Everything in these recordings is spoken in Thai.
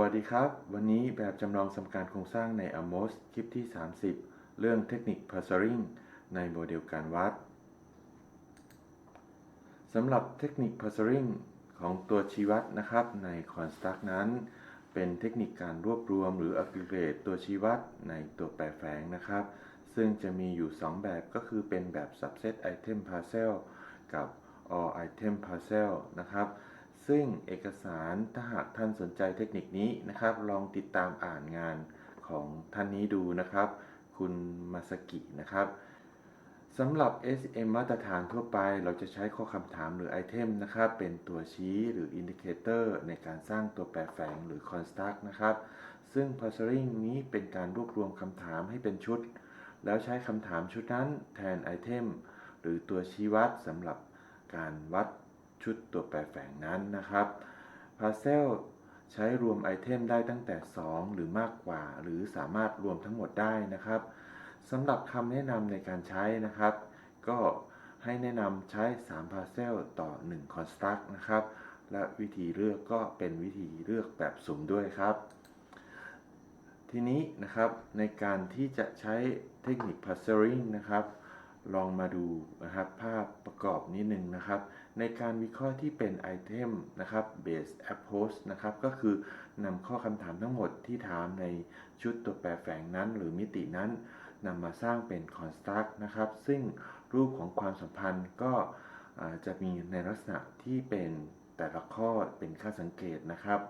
วัสดีครับ วันนี้แบบจำลองสมการโครงสร้างใน AMOS คลิปที่ 30 เรื่องเทคนิค parsering ในโมเดลการวัดสำหรับเทคนิค parsering ของตัวชี้วัดนะครับใน construct นั้น เป็นเทคนิคการรวบรวมหรือ aggregate ตัวชี้วัดในตัวแปรแฝงนะครับ ซึ่งจะมีอยู่ 2 แบบก็คือเป็นแบบ subset item parcel กับ all item parcel นะครับ ซึ่งเอกสารถ้าหากท่านสนใจเทคนิคนี้นะครับ ลองติดตามอ่านงานของท่านนี้ดูนะครับ คุณมาสกินะครับสำหรับ SM มาตรฐานทั่วไป เราจะใช้ข้อคำถามหรือไอเทมนะครับ เป็นตัวชี้หรืออินดิเคเตอร์ในการสร้างตัวแปรแฝงหรือ construct นะครับ ซึ่ง parsering นี้เป็นการรวบรวมคำถามให้เป็นชุด แล้วใช้คำถามชุดนั้นแทนไอเทมหรือตัวชี้วัดสำหรับการวัด ชุดตัวแปรแฝงนั้นนะครับ Parcel ใช้รวมไอเทมได้ตั้งแต่ 2 หรือมากกว่า หรือสามารถรวมทั้งหมดได้นะครับสำหรับคำแนะนำในการใช้นะครับ ก็ให้แนะนำใช้ 3 Parcel ต่อ 1 Construct นะครับ และวิธีเลือกก็เป็นวิธีเลือกแบบสุ่มด้วยครับ ทีนี้นะครับในการที่จะใช้เทคนิค parsering นะครับ ลองมาดูนะครับภาพประกอบนิดนึงนะครับ ในการวิเคราะห์ที่เป็นไอเทมนะครับ base approach นะครับก็คือนำข้อคำถามทั้งหมดที่ถามในชุดตัวแปรแฝงนั้น หรือมิตินั้นนำมาสร้างเป็น construct นะครับ ซึ่งรูปของความสัมพันธ์ก็จะมีในลักษณะที่เป็นแต่ละข้อเป็นค่าสังเกตนะครับ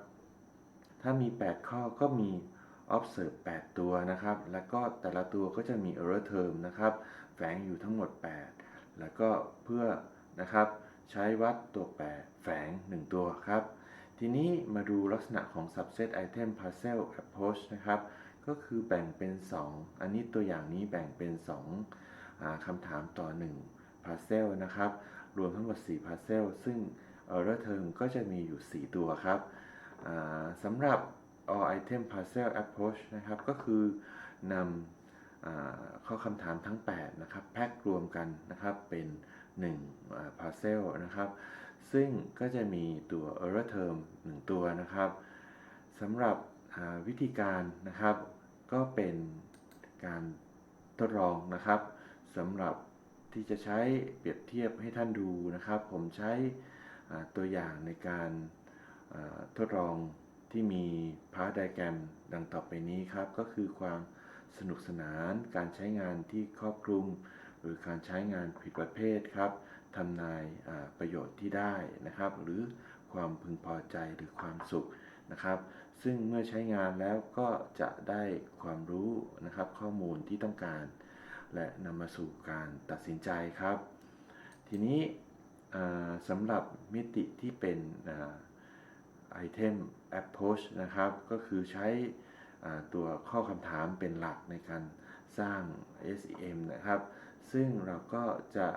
ถ้ามี 8 ข้อก็มี observe 8 ตัวนะครับ แล้วก็แต่ละตัวก็จะมี error term นะครับ แฝงอยู่ทั้งหมด 8 แล้วก็เพื่อนะครับใช้วัดตัวแปรแฝง 1 ตัวครับ ทีนี้มาดูลักษณะของ subset item parcel approach นะครับ ก็คือแบ่งเป็น 2 อันนี้ตัวอย่างนี้แบ่งเป็น 2คำถามต่อ 1 parcel นะครับ รวมทั้งหมด 4 parcel ซึ่ง error term ก็จะมีอยู่ 4 ตัวครับสำหรับ all item parcel approach นะครับก็คือนำข้อคำถามทั้ง 8 นะครับ แพ็กรวมกันนะครับเป็น1 parcel นะครับ ซึ่งก็จะมีตัว error term 1 ตัวนะครับสำหรับวิธีการนะครับ ก็เป็นการทดลองนะครับสำหรับที่จะใช้เปรียบเทียบให้ท่านดูนะครับ ผมใช้ตัวอย่างในการทดลอง ที่มีพาร์ทไดแกรมดังต่อไปนี้ครับ ก็คือความสนุกสนาน การใช้งานที่ครอบคลุม หรือการใช้งานผิดประเภทครับทำนายประโยชน์ที่ได้นะครับ หรือความพึงพอใจหรือความสุขนะครับ ซึ่งเมื่อใช้งานแล้วก็จะได้ความรู้นะครับข้อมูลที่ต้องการ และนำมาสู่การตัดสินใจครับ ทีนี้สำหรับมิติที่เป็น ไอเทม approach นะครับ ก็คือใช้ตัวข้อคำถามเป็นหลักในการสร้าง SEM นะครับ ซึ่งเราก็จะ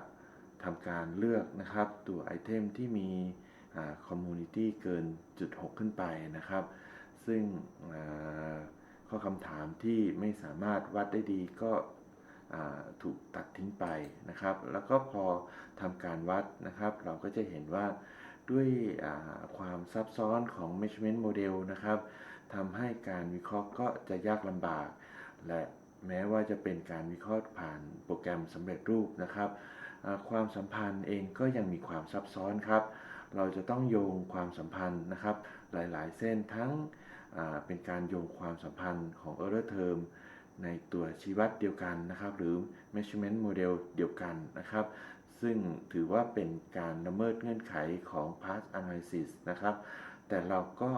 ทำการเลือกนะครับ ตัวไอเทมที่มี community เกินจุด6ขึ้นไปนะครับ ซึ่งข้อคำถามที่ไม่สามารถวัดได้ดีก็ถูกตัดทิ้งไปนะครับ แล้วก็พอทำการวัดนะครับ เราก็จะเห็นว่า ด้วยความซับซ้อนของ measurement model นะครับทำให้การวิเคราะห์ก็จะยากลำบาก และแม้ว่าจะเป็นการวิเคราะห์ผ่านโปรแกรมสำเร็จรูปนะครับความสัมพันธ์เองก็ยังมีความซับซ้อนครับ เราจะต้องโยงความสัมพันธ์นะครับ หลายๆ เส้นทั้งเป็นการโยงความสัมพันธ์ของ error term ในตัวชี้วัดเดียวกันนะครับ หรือ measurement model เดียวกันนะครับ ซึ่งถือว่าเป็นการละเมิดเงื่อนไขของ path analysis นะครับ แต่เราก็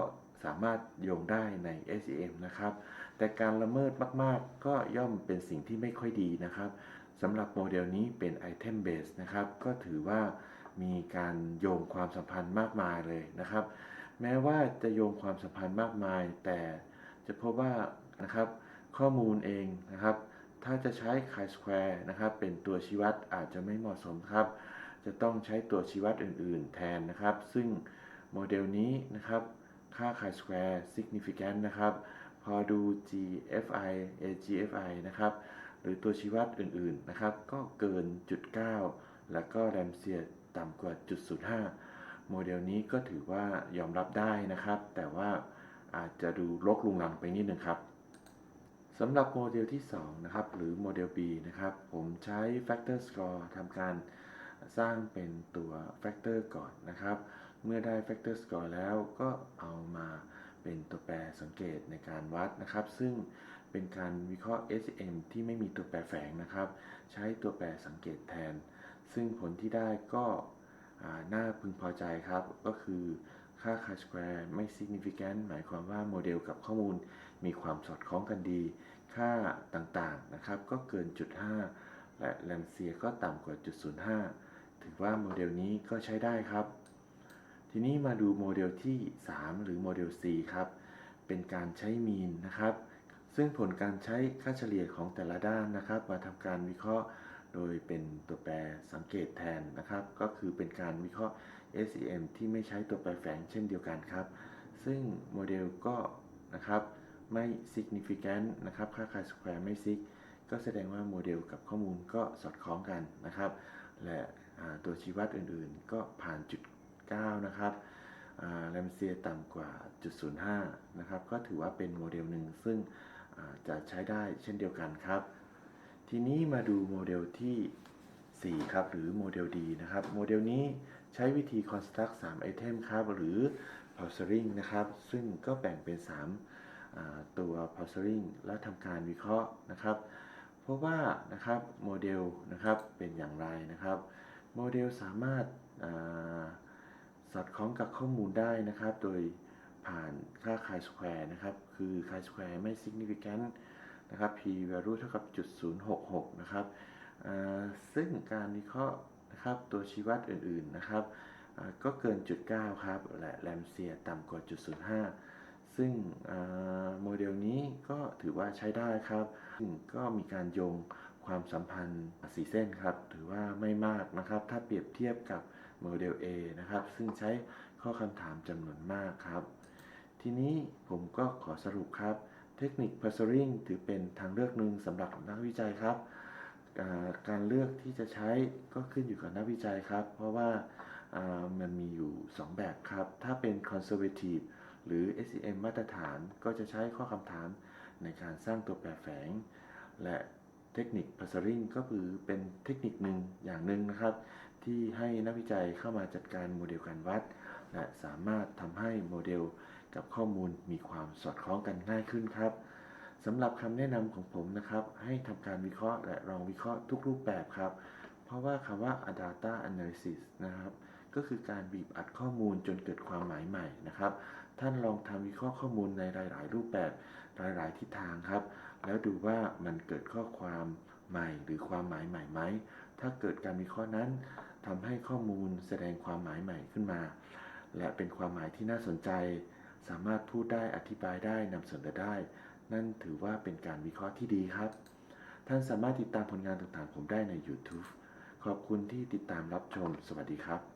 สามารถโยงได้ใน SEM นะครับ แต่การละเมิดมาก ๆ ก็ย่อมเป็นสิ่งที่ไม่ค่อยดีนะครับสำหรับโมเดลนี้เป็น Item Base นะครับ ก็ถือว่ามีการโยงความสัมพันธ์มากมายเลยนะครับ แม้ว่าจะโยงความสัมพันธ์มากมาย แต่จะพบว่านะครับข้อมูลเองนะครับ ถ้าจะใช้ chi-square นะครับเป็นตัวชี้วัดอาจจะไม่เหมาะสมครับ จะต้องใช้ตัวชี้วัดอื่น ๆ แทนนะครับ ซึ่งโมเดลนี้นะครับค่า chi-square significant นะครับ พอดู GFI AGFI นะครับ หรือตัวชี้วัดอื่น ๆ นะครับ ก็เกินจุด9แล้วก็แรมเซียต่ำกว่าจุด05 โมเดลนี้ก็ถือว่ายอมรับได้นะครับ แต่ว่าอาจจะดูรกลุงลังไปนิดนึงครับ สำหรับโมเดลที่ 2 นะครับ หรือโมเดล B นะครับ ผมใช้ Factor Score ทำการสร้างเป็นตัว Factor ก่อนนะครับ เมื่อได้ Factor Score แล้วก็เอามาเป็นตัวแปรสังเกตในการวัดนะครับ ซึ่งเป็นการวิเคราะห์ SEM ที่ไม่มีตัวแปรแฝงนะครับ ใช้ตัวแปรสังเกตแทน ซึ่งผลที่ได้ก็น่าพึงพอใจครับ ก็คือค่า chi square ไม่ significant หมายความว่าโมเดลกับข้อมูล มีความสอดคล้องกันดี ค่าต่างๆนะครับ ก็เกินจุด5และแลมเซียก็ต่ำกว่าจุด05ถือว่าโมเดลนี้ก็ใช้ได้ครับ ทีนี้มาดูโมเดลที่ 3 หรือโมเดล C ครับ เป็นการใช้มีนนะครับ ซึ่งผลการใช้ค่าเฉลี่ยของแต่ละด้านนะครับ มาทำการวิเคราะห์โดยเป็นตัวแปรสังเกตแทนนะครับ ก็คือเป็นการวิเคราะห์ SEM ที่ไม่ใช้ตัวแปรแฝงเช่นเดียวกันครับ ซึ่งโมเดลก็นะครับ ไม่ significant นะครับ ค่า chi square ไม่ sig ก็แสดงว่าโมเดลกับข้อมูลก็สอดคล้องกันนะครับ และตัวชี้วัดอื่นๆ ก็ผ่านจุด 9 นะครับแรมเซียต่ำกว่าจุด05นะครับ ก็ถือว่าเป็นโมเดลหนึ่งซึ่งจะใช้ได้เช่นเดียวกันครับ ทีนี้มาดูโมเดลที่ 4 ครับ หรือโมเดล D นะครับ โมเดลนี้ใช้วิธี construct 3 item ครับ หรือ parsing นะครับ ซึ่งก็แบ่งเป็น 3 ตัว parsing และทำการวิเคราะห์นะครับ เพราะว่านะครับโมเดลนะครับเป็นอย่างไรนะครับ โมเดลสามารถาสอดคล้องกับข้อมูลได้นะครับ โดยผ่านค่า chi square นะครับ คือ chi square ไม่ significant นะครับ p value เท่ากับจุด066 นะครับ ซึ่งการวิเคราะห์นะครับตัวชี้วัดอื่นๆนะครับ ก็เกินจุด9ครับ และแรมเซียต่ำกว่าจุด05 ซึ่งโมเดลนี้ก็ถือว่าใช้ได้ครับ ซึ่งก็มีการโยงความสัมพันธ์สีเส้นครับ ถือว่าไม่มากนะครับ ถ้าเปรียบเทียบกับโมเดล A นะครับ ซึ่งใช้ข้อคำถามจำนวนมากครับ ทีนี้ผมก็ขอสรุปครับ เทคนิค parsing ถือเป็นทางเลือกหนึ่งสำหรับนักวิจัยครับ การเลือกที่จะใช้ก็ขึ้นอยู่กับนักวิจัยครับ เพราะว่าอ่ามันมีอยู่ 2 แบบครับ ถ้าเป็น conservative หรือ SEM มาตรฐานก็จะใช้ข้อคำถามในการสร้างตัวแปรแฝง และเทคนิค parsing ก็คือเป็นเทคนิคหนึ่งอย่างหนึ่งนะครับ ที่ให้นักวิจัยเข้ามาจัดการโมเดลการวัด และสามารถทำให้โมเดลกับข้อมูลมีความสอดคล้องกันง่ายขึ้นครับสำหรับคำแนะนำของผมนะครับ ให้ทำการวิเคราะห์และลองวิเคราะห์ทุกรูปแบบครับ เพราะว่าคำว่า data analysis นะครับ ก็คือการบีบอัดข้อมูลจนเกิดความหมายใหม่นะครับ ท่านลองทำวิเคราะห์ข้อมูลในหลาย ๆ รูปแบบหลาย ๆ ทิศทางครับ แล้วดูว่ามันเกิดข้อความใหม่หรือความหมายใหม่ไหม ถ้าเกิดการวิเคราะห์นั้นทำให้ข้อมูลแสดงความหมายใหม่ขึ้นมา และเป็นความหมายที่น่าสนใจ สามารถพูดได้อธิบายได้นำเสนอได้ นั่นถือว่าเป็นการวิเคราะห์ที่ดีครับ ท่านสามารถติดตามผลงานต่างๆ ผมได้ใน YouTube ขอบคุณที่ติดตามรับชม สวัสดีครับ